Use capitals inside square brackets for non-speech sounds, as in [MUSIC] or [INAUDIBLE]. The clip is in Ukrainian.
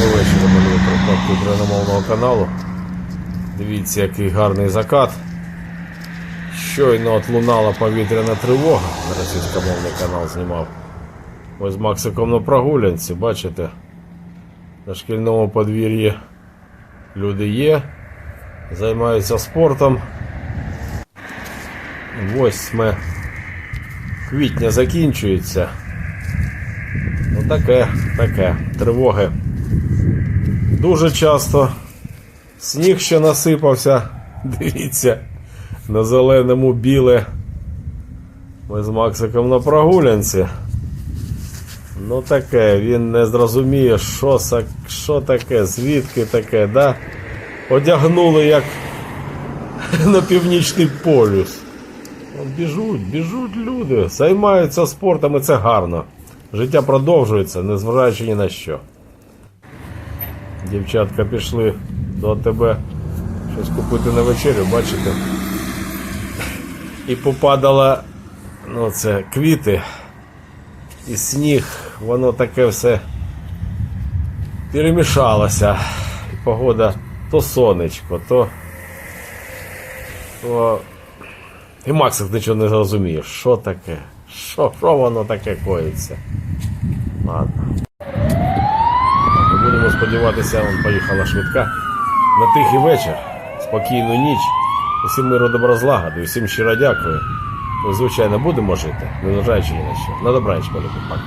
Доброго вечора, мої прикладки україномовного каналу. Дивіться, який гарний закат. Щойно от лунала повітряна тривога. Російськомовний канал знімав. Ось з Максиком на прогулянці, бачите? На шкільному подвір'ї люди є, займаються спортом. 8 квітня закінчується. Ну таке, таке. Тривоги. Дуже часто. Сніг ще насипався. Дивіться. На зеленому біле. Ми з Максиком на прогулянці. Ну таке, він не зрозуміє, що, що таке, звідки таке, да? Одягнули як [LAUGHS] на північний полюс. Біжуть, біжуть люди, займаються спортом і це гарно. Життя продовжується, незважаючи ні на що. Дівчатка пішли до тебе щось купити на вечерю, бачите? І попадало, ну це квіти і сніг, воно таке все перемішалося. І погода то сонечко, то. то... І Максик нічого не зрозуміє, що таке, що, що воно таке коїться. Ладно. Сподіватися, вон поїхала швидка. На тихий вечір, спокійну ніч. Усім миру добра злагоди, усім щиро дякую. Ми, звичайно, будемо жити, незважаючи ні на що. На добраніч, полюбі, пока.